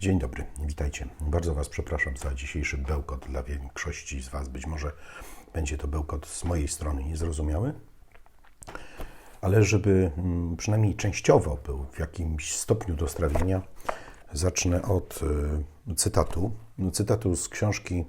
Dzień dobry, witajcie. Bardzo Was przepraszam za dzisiejszy bełkot. Dla większości z Was być może będzie to bełkot z mojej strony niezrozumiały, ale żeby mm, przynajmniej częściowo był w jakimś stopniu do strawienia, zacznę od y, cytatu. Cytatu z książki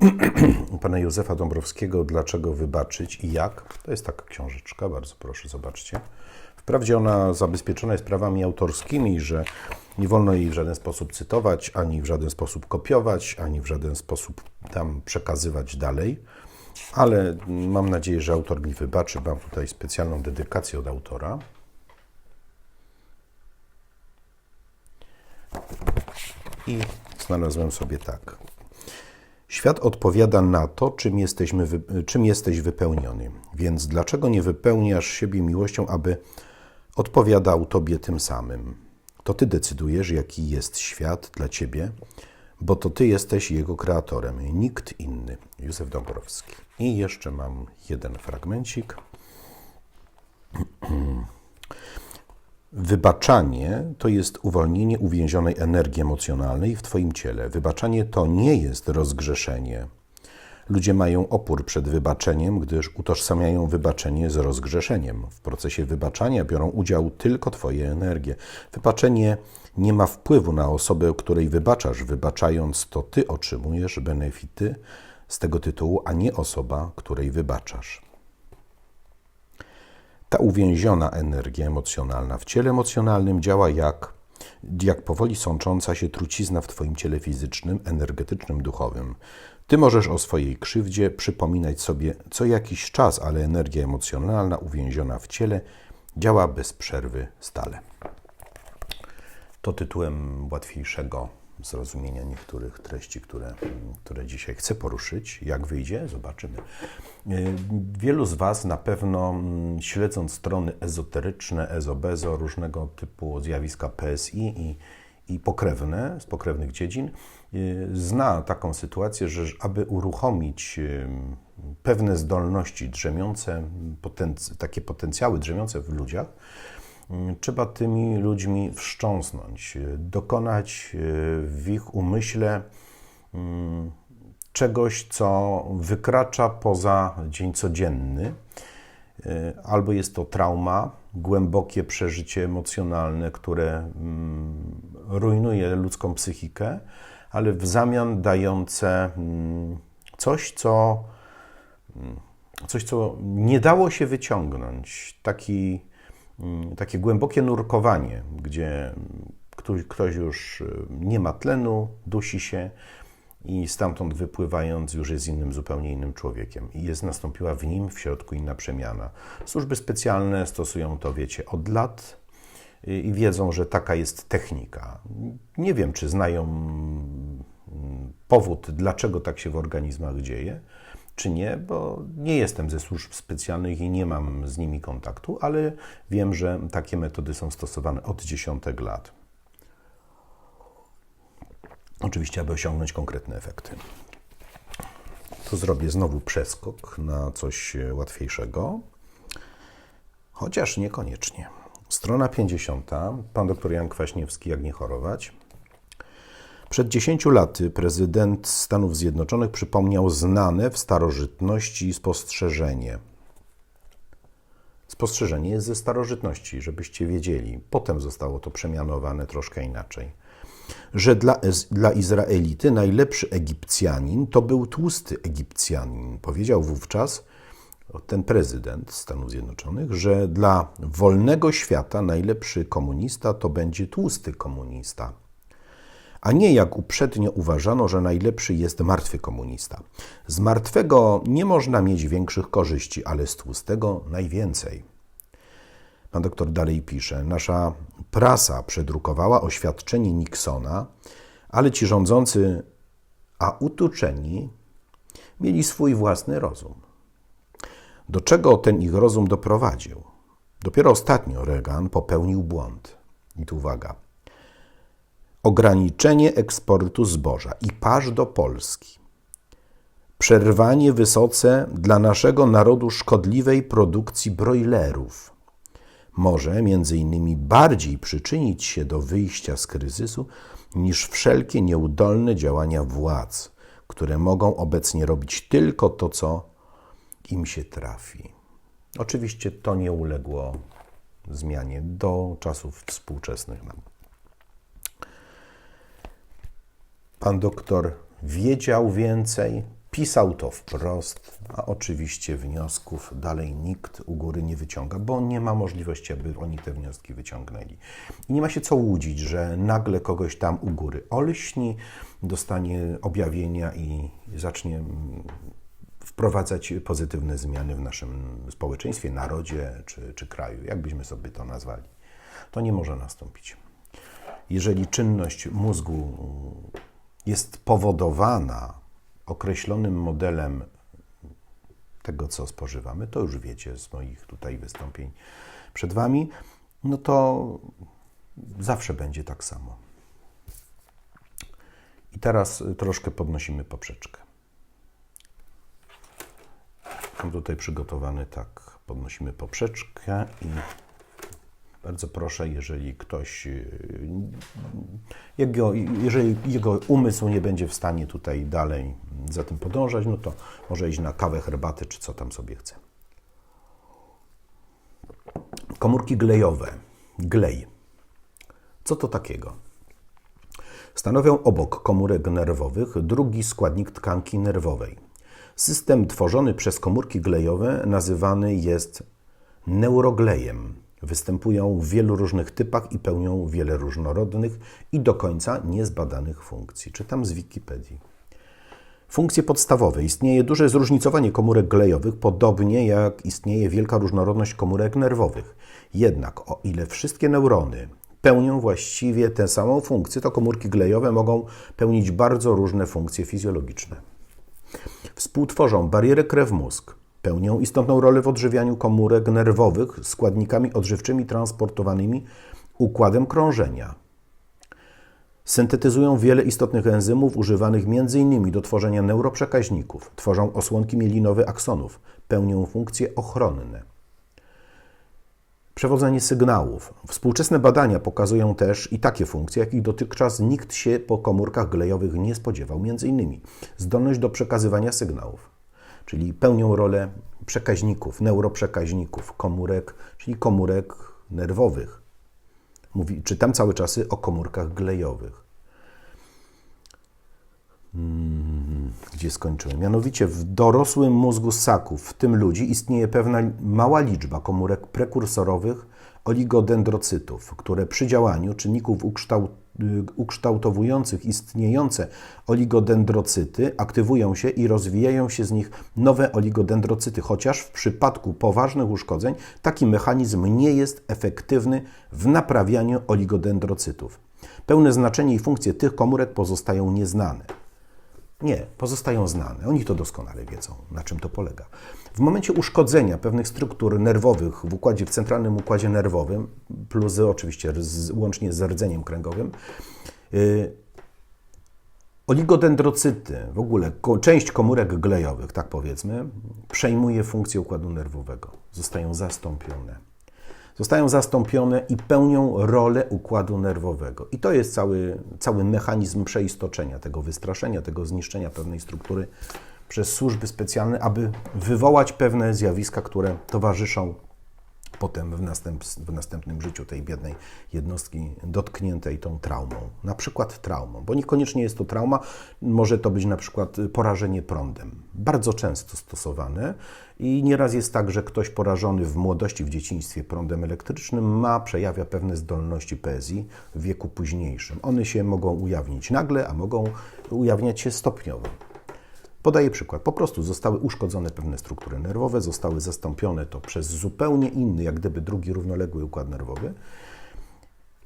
pana Józefa Dąbrowskiego Dlaczego wybaczyć i jak. To jest taka książeczka, bardzo proszę, zobaczcie. Wprawdzie ona zabezpieczona jest prawami autorskimi, że nie wolno jej w żaden sposób cytować, ani w żaden sposób kopiować, ani w żaden sposób tam przekazywać dalej, ale mam nadzieję, że autor mi wybaczy. Mam tutaj specjalną dedykację od autora. I znalazłem sobie tak. Świat odpowiada na to, czym, jesteśmy, czym jesteś wypełniony. Więc dlaczego nie wypełniasz siebie miłością, aby odpowiadał tobie tym samym? To ty decydujesz, jaki jest świat dla ciebie, bo to ty jesteś jego kreatorem, nikt inny. Józef Dąbrowski. I jeszcze mam jeden fragmencik. Wybaczanie to jest uwolnienie uwięzionej energii emocjonalnej w Twoim ciele. Wybaczanie to nie jest rozgrzeszenie. Ludzie mają opór przed wybaczeniem, gdyż utożsamiają wybaczenie z rozgrzeszeniem. W procesie wybaczania biorą udział tylko Twoje energie. Wybaczenie nie ma wpływu na osobę, której wybaczasz. Wybaczając, to Ty otrzymujesz benefity z tego tytułu, a nie osoba, której wybaczasz. Ta uwięziona energia emocjonalna w ciele emocjonalnym działa jak, jak powoli sącząca się trucizna w Twoim ciele fizycznym, energetycznym, duchowym. Ty możesz o swojej krzywdzie przypominać sobie co jakiś czas, ale energia emocjonalna uwięziona w ciele działa bez przerwy stale. To tytułem łatwiejszego zrozumienia niektórych treści, które, które dzisiaj chcę poruszyć. Jak wyjdzie, zobaczymy. Y, Wielu z Was na pewno mm, śledząc strony ezoteryczne, ezobezo, różnego typu zjawiska PSI i, i pokrewne, z pokrewnych dziedzin, y, zna taką sytuację, że aby uruchomić pewne zdolności drzemiące, potenc- takie potencjały drzemiące w ludziach, trzeba tymi ludźmi wstrząsnąć, dokonać y, w ich umyśle mm, czegoś, co wykracza poza dzień codzienny. Y, Albo jest to trauma, głębokie przeżycie emocjonalne, które mm, rujnuje ludzką psychikę, ale w zamian dające mm, coś, co, coś, co nie dało się wyciągnąć. Taki takie głębokie nurkowanie, gdzie ktoś, ktoś już y, nie ma tlenu, dusi się i stamtąd wypływając już jest innym, zupełnie innym człowiekiem. I jest nastąpiła w nim w środku inna przemiana. Służby specjalne stosują to, wiecie, od lat y, i wiedzą, że taka jest technika. Nie wiem, czy znają mm, powód, dlaczego tak się w organizmach dzieje, czy nie, bo nie jestem ze służb specjalnych i nie mam z nimi kontaktu, ale wiem, że takie metody są stosowane od dziesiątek lat. Oczywiście, aby osiągnąć konkretne efekty. Tu zrobię znowu przeskok na coś łatwiejszego, chociaż niekoniecznie. Strona 50. Pan dr Jan Kwaśniewski, jak nie chorować. Przed 10 laty prezydent Stanów Zjednoczonych przypomniał znane w starożytności spostrzeżenie. Spostrzeżenie jest ze starożytności, żebyście wiedzieli. Potem zostało to przemianowane troszkę inaczej. Że dla, dla Izraelity najlepszy Egipcjanin to był tłusty Egipcjanin. Powiedział wówczas ten prezydent Stanów Zjednoczonych, że dla wolnego świata najlepszy komunista to będzie tłusty komunista a nie jak uprzednio uważano, że najlepszy jest martwy komunista. Z martwego nie można mieć większych korzyści, ale z tłustego najwięcej. Pan doktor dalej pisze: Nasza prasa przedrukowała oświadczenie Nixona, ale ci rządzący, a utuczeni, mieli swój własny rozum. Do czego ten ich rozum doprowadził? Dopiero ostatnio Reagan popełnił błąd. I tu uwaga ograniczenie eksportu zboża i pasz do Polski, przerwanie wysoce dla naszego narodu szkodliwej produkcji brojlerów, może między innymi bardziej przyczynić się do wyjścia z kryzysu niż wszelkie nieudolne działania władz, które mogą obecnie robić tylko to, co im się trafi. Oczywiście to nie uległo zmianie do czasów współczesnych Pan doktor wiedział więcej, pisał to wprost, a oczywiście wniosków dalej nikt u góry nie wyciąga, bo nie ma możliwości, aby oni te wnioski wyciągnęli. I nie ma się co łudzić, że nagle kogoś tam u góry olśni, dostanie objawienia i zacznie wprowadzać pozytywne zmiany w naszym społeczeństwie, narodzie czy, czy kraju, jakbyśmy sobie to nazwali. To nie może nastąpić. Jeżeli czynność mózgu jest powodowana określonym modelem tego, co spożywamy, to już wiecie z moich tutaj wystąpień przed Wami, no to zawsze będzie tak samo. I teraz troszkę podnosimy poprzeczkę. Mam tutaj przygotowany tak, podnosimy poprzeczkę i bardzo proszę, jeżeli ktoś, y, jego, jeżeli jego umysł nie będzie w stanie tutaj dalej za tym podążać, no to może iść na kawę, herbatę, czy co tam sobie chce. Komórki glejowe. Glej. Co to takiego? Stanowią obok komórek nerwowych drugi składnik tkanki nerwowej. System tworzony przez komórki glejowe nazywany jest neuroglejem. Występują w wielu różnych typach i pełnią wiele różnorodnych i do końca niezbadanych funkcji. Czytam z Wikipedii. Funkcje podstawowe. Istnieje duże zróżnicowanie komórek glejowych, podobnie jak istnieje wielka różnorodność komórek nerwowych. Jednak o ile wszystkie neurony pełnią właściwie tę samą funkcję, to komórki glejowe mogą pełnić bardzo różne funkcje fizjologiczne. Współtworzą barierę krew-mózg, pełnią istotną rolę w odżywianiu komórek nerwowych składnikami odżywczymi transportowanymi układem krążenia. Syntetyzują wiele istotnych enzymów używanych m.in. do tworzenia neuroprzekaźników, tworzą osłonki mielinowe aksonów, pełnią funkcje ochronne. Przewodzenie sygnałów. Współczesne badania pokazują też i takie funkcje, jakich dotychczas nikt się po komórkach glejowych nie spodziewał, m.in. zdolność do przekazywania sygnałów, czyli pełnią rolę przekaźników, neuroprzekaźników, komórek, czyli komórek nerwowych. Mówi, czytam cały czas o komórkach glejowych. Hmm, gdzie skończyłem? Mianowicie w dorosłym mózgu ssaków, w tym ludzi, istnieje pewna mała liczba komórek prekursorowych oligodendrocytów, które przy działaniu czynników ukształt, ukształtowujących istniejące oligodendrocyty aktywują się i rozwijają się z nich nowe oligodendrocyty, chociaż w przypadku poważnych uszkodzeń taki mechanizm nie jest efektywny w naprawianiu oligodendrocytów. Pełne znaczenie i funkcje tych komórek pozostają nieznane. Nie, pozostają znane. Oni to doskonale wiedzą, na czym to polega. W momencie uszkodzenia pewnych struktur nerwowych w układzie, w centralnym układzie nerwowym, plus oczywiście z, łącznie z rdzeniem kręgowym, yy, oligodendrocyty, w ogóle ko, część komórek glejowych, tak powiedzmy, przejmuje funkcję układu nerwowego. Zostają zastąpione zostają zastąpione i pełnią rolę układu nerwowego. I to jest cały, cały mechanizm przeistoczenia, tego wystraszenia, tego zniszczenia pewnej struktury przez służby specjalne, aby wywołać pewne zjawiska, które towarzyszą potem w, następ, w następnym życiu tej biednej jednostki dotkniętej tą traumą. Na przykład traumą, bo niekoniecznie jest to trauma, może to być na przykład porażenie prądem. Bardzo często stosowane i nieraz jest tak, że ktoś porażony w młodości, w dzieciństwie prądem elektrycznym ma, przejawia pewne zdolności poezji w wieku późniejszym. One się mogą ujawnić nagle, a mogą ujawniać się stopniowo. Podaję przykład. Po prostu zostały uszkodzone pewne struktury nerwowe, zostały zastąpione to przez zupełnie inny, jak gdyby drugi równoległy układ nerwowy.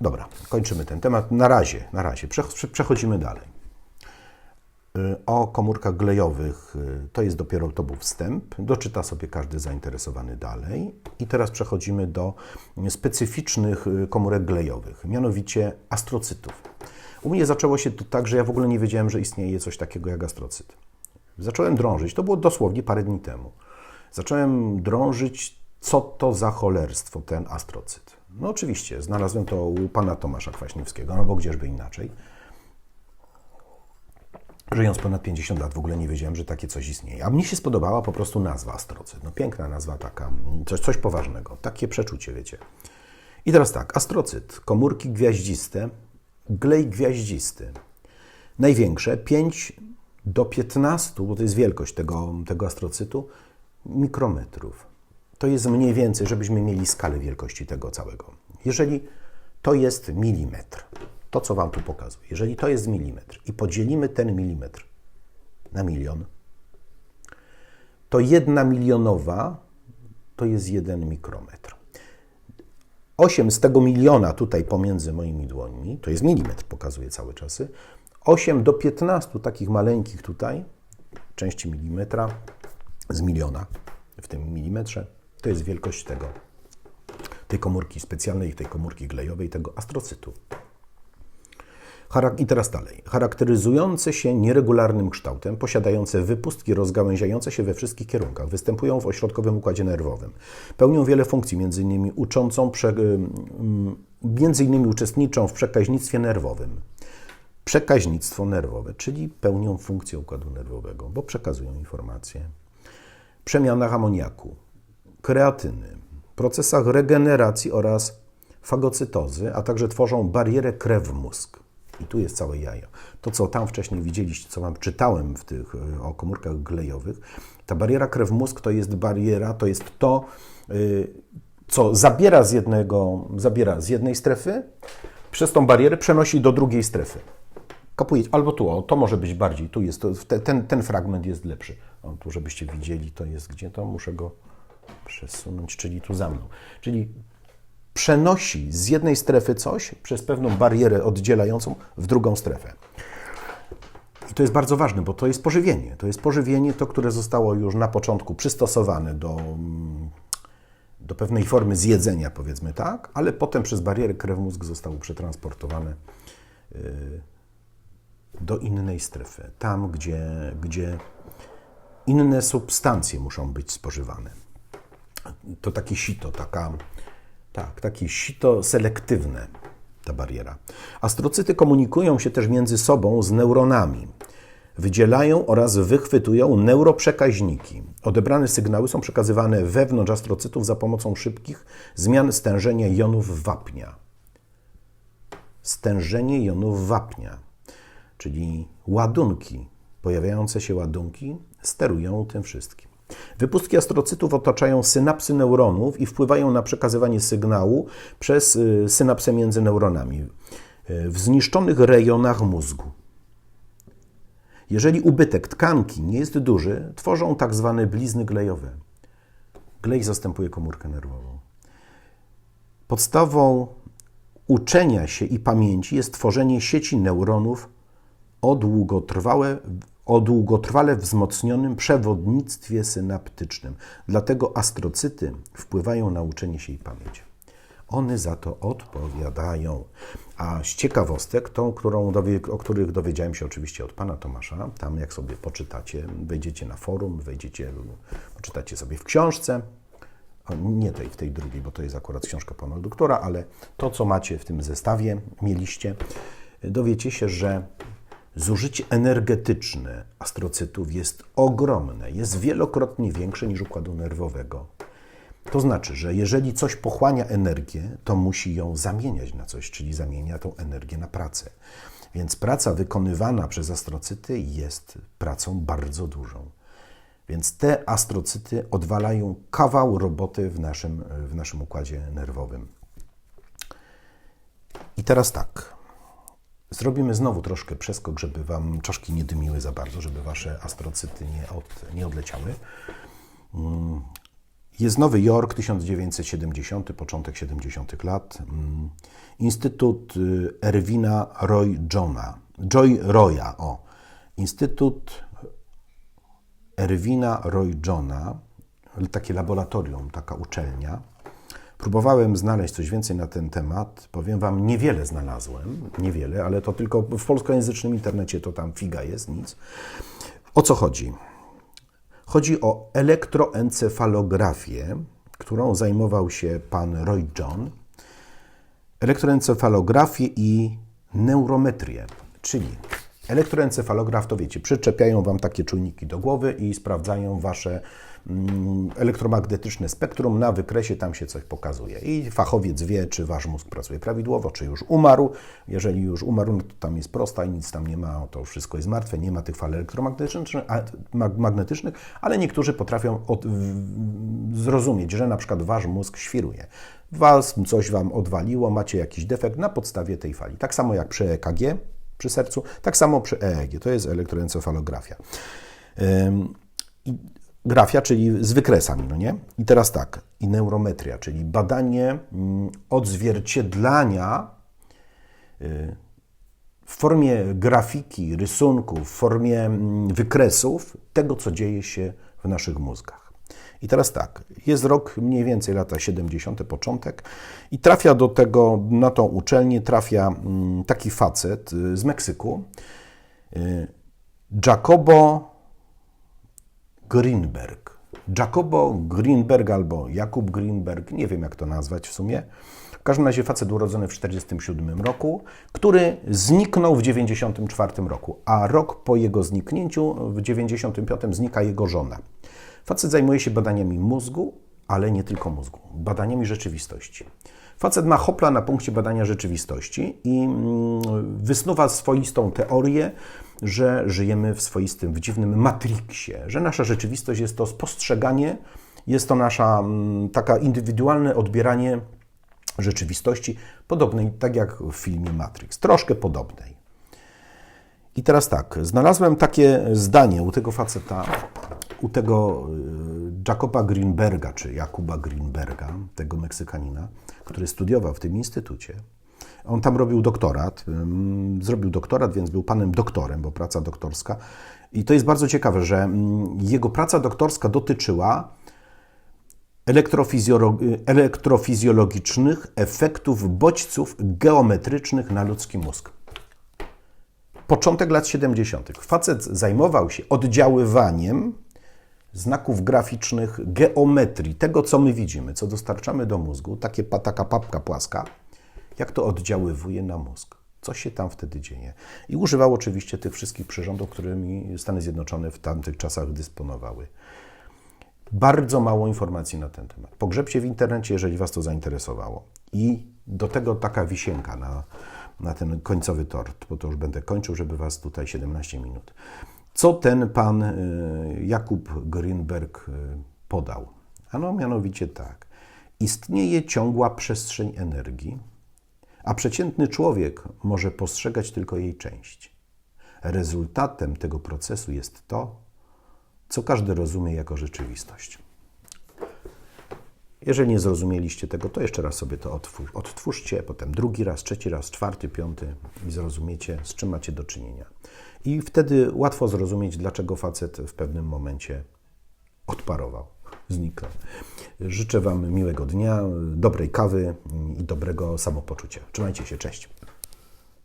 Dobra, kończymy ten temat. Na razie, na razie. Przechodzimy dalej. Y, o komórkach glejowych y, to jest dopiero to był wstęp. Doczyta sobie każdy zainteresowany dalej. I teraz przechodzimy do specyficznych y, komórek glejowych, mianowicie astrocytów. U mnie zaczęło się to tak, że ja w ogóle nie wiedziałem, że istnieje coś takiego jak astrocyt. Zacząłem drążyć, to było dosłownie parę dni temu. Zacząłem drążyć co to za cholerstwo ten astrocyt. No oczywiście, znalazłem to u pana Tomasza Kwaśniewskiego, no bo gdzieżby inaczej. Żyjąc ponad 50 lat w ogóle nie wiedziałem, że takie coś istnieje. A mnie się spodobała po prostu nazwa astrocyt. No piękna nazwa taka, coś, coś poważnego, takie przeczucie, wiecie. I teraz tak, astrocyt, komórki gwiaździste, glej gwiaździsty. Największe 5 do 15, bo to jest wielkość tego, tego astrocytu, mikrometrów. To jest mniej więcej, żebyśmy mieli skalę wielkości tego całego. Jeżeli to jest milimetr, to co Wam tu pokazuję, jeżeli to jest milimetr i podzielimy ten milimetr na milion, to jedna milionowa to jest jeden mikrometr. 8 z tego miliona tutaj pomiędzy moimi dłońmi, to jest milimetr, pokazuję cały czas. 8 do 15 takich maleńkich tutaj, części milimetra z miliona w tym milimetrze, to jest wielkość tego, tej komórki specjalnej, tej komórki glejowej, tego astrocytu. I teraz dalej. Charakteryzujące się nieregularnym kształtem, posiadające wypustki rozgałęziające się we wszystkich kierunkach, występują w ośrodkowym układzie nerwowym. Pełnią wiele funkcji, innymi uczącą, prze, innymi uczestniczą w przekaźnictwie nerwowym. Przekaźnictwo nerwowe, czyli pełnią funkcję układu nerwowego, bo przekazują informacje. Przemianach amoniaku, kreatyny, procesach regeneracji oraz fagocytozy, a także tworzą barierę krew-mózg. I tu jest całe jajo. To, co tam wcześniej widzieliście, co Wam czytałem w tych, e, o komórkach glejowych, ta bariera krew-mózg to jest bariera, to jest to, y, co zabiera z, jednego, zabiera z jednej strefy, przez tą barierę przenosi do drugiej strefy. Kapujecie? Albo tu, o, to może być bardziej, tu jest, to, ten, ten fragment jest lepszy. O, tu, żebyście widzieli, to jest gdzie to, muszę go przesunąć, czyli tu za mną. Czyli przenosi z jednej strefy coś przez pewną barierę oddzielającą w drugą strefę. I to jest bardzo ważne, bo to jest pożywienie. To jest pożywienie, to, które zostało już na początku przystosowane do, do pewnej formy zjedzenia, powiedzmy tak, ale potem przez barierę krew-mózg zostało przetransportowane y, do innej strefy, tam, gdzie, gdzie inne substancje muszą być spożywane. To takie sito, taka tak, takie sito selektywne, ta bariera. Astrocyty komunikują się też między sobą z neuronami. Wydzielają oraz wychwytują neuroprzekaźniki. Odebrane sygnały są przekazywane wewnątrz astrocytów za pomocą szybkich zmian stężenia jonów wapnia. Stężenie jonów wapnia, czyli ładunki, pojawiające się ładunki, sterują tym wszystkim. Wypustki astrocytów otaczają synapsy neuronów i wpływają na przekazywanie sygnału przez y, synapsę między neuronami y, w zniszczonych rejonach mózgu. Jeżeli ubytek tkanki nie jest duży, tworzą tak zwane blizny glejowe. Glej zastępuje komórkę nerwową. Podstawą uczenia się i pamięci jest tworzenie sieci neuronów o długotrwałe o długotrwale wzmocnionym przewodnictwie synaptycznym. Dlatego astrocyty wpływają na uczenie się i pamięć. One za to odpowiadają. A z ciekawostek, tą, którą o których dowiedziałem się oczywiście od pana Tomasza, tam jak sobie poczytacie, wejdziecie na forum, wejdziecie, poczytacie sobie w książce, nie tej, w tej drugiej, bo to jest akurat książka pana doktora, ale to, co macie w tym zestawie, mieliście, dowiecie się, że Zużycie energetyczne astrocytów jest ogromne, jest wielokrotnie większe niż układu nerwowego. To znaczy, że jeżeli coś pochłania energię, to musi ją zamieniać na coś, czyli zamienia tą energię na pracę. Więc praca wykonywana przez astrocyty jest pracą bardzo dużą. Więc te astrocyty odwalają kawał roboty w naszym, w naszym układzie nerwowym. I teraz tak. Zrobimy znowu troszkę przeskok, żeby Wam czaszki nie dymiły za bardzo, żeby Wasze astrocyty nie, od, nie odleciały. Mm, jest Nowy Jork, 1970, początek 70. lat. Mm, Instytut y, Erwina Roy Johna, Joy Roya, o. Instytut Erwina Roy Johna, takie laboratorium, taka uczelnia Próbowałem znaleźć coś więcej na ten temat. Powiem Wam, niewiele znalazłem, niewiele, ale to tylko w polskojęzycznym internecie to tam figa jest, nic. O co chodzi? Chodzi o elektroencefalografię, którą zajmował się pan Roy John, elektroencefalografię i neurometrię, czyli elektroencefalograf to wiecie, przyczepiają Wam takie czujniki do głowy i sprawdzają Wasze mm, elektromagnetyczne spektrum, na wykresie tam się coś pokazuje i fachowiec wie, czy Wasz mózg pracuje prawidłowo, czy już umarł. Jeżeli już umarł, no to tam jest prosta i nic tam nie ma, to wszystko jest martwe, nie ma tych fal elektromagnetycznych, ale niektórzy potrafią od, zrozumieć, że na przykład Wasz mózg świruje. Was coś Wam odwaliło, macie jakiś defekt na podstawie tej fali. Tak samo jak przy EKG, przy sercu, tak samo przy EEG, to jest elektroencefalografia. Grafia, czyli z wykresami, no nie? I teraz tak, i neurometria, czyli badanie mm, odzwierciedlania y, w formie grafiki, rysunków, w formie mm, wykresów tego, co dzieje się w naszych mózgach. I teraz tak, jest rok mniej więcej lata 70., początek, i trafia do tego, na tą uczelnię, trafia mm, taki facet y, z Meksyku, y, Jacobo Greenberg. Jacobo Greenberg albo Jakub Greenberg, nie wiem jak to nazwać w sumie. W każdym razie facet urodzony w 1947 roku, który zniknął w 1994 roku, a rok po jego zniknięciu, w 1995 znika jego żona. Facet zajmuje się badaniami mózgu, ale nie tylko mózgu, badaniami rzeczywistości. Facet ma hopla na punkcie badania rzeczywistości i mm, wysnuwa swoistą teorię, że żyjemy w swoistym, w dziwnym matriksie, że nasza rzeczywistość jest to spostrzeganie, jest to nasza mm, taka indywidualne odbieranie rzeczywistości, podobnej, tak jak w filmie Matrix, troszkę podobnej. I teraz tak, znalazłem takie zdanie u tego faceta, u tego y, Jacoba Greenberga, czy Jakuba Greenberga, tego Meksykanina, który studiował w tym instytucie. On tam robił doktorat, zrobił doktorat, więc był panem doktorem, bo praca doktorska. I to jest bardzo ciekawe, że jego praca doktorska dotyczyła elektrofizjolo- elektrofizjologicznych efektów bodźców geometrycznych na ludzki mózg. Początek lat 70. Facet zajmował się oddziaływaniem znaków graficznych, geometrii, tego co my widzimy, co dostarczamy do mózgu, takie, taka papka płaska, jak to oddziaływuje na mózg. Co się tam wtedy dzieje? I używał oczywiście tych wszystkich przyrządów, którymi Stany Zjednoczone w tamtych czasach dysponowały. Bardzo mało informacji na ten temat. Pogrzebcie w internecie, jeżeli Was to zainteresowało. I do tego taka wisienka na, na ten końcowy tort, bo to już będę kończył, żeby Was tutaj 17 minut. Co ten pan y, Jakub Greenberg y, podał? Ano mianowicie tak. Istnieje ciągła przestrzeń energii, a przeciętny człowiek może postrzegać tylko jej część. Rezultatem tego procesu jest to, co każdy rozumie jako rzeczywistość. Jeżeli nie zrozumieliście tego, to jeszcze raz sobie to odtwórzcie, potem drugi raz, trzeci raz, czwarty, piąty i zrozumiecie, z czym macie do czynienia. I wtedy łatwo zrozumieć, dlaczego facet w pewnym momencie odparował, zniknął. Życzę Wam miłego dnia, dobrej kawy i dobrego samopoczucia. Trzymajcie się, cześć.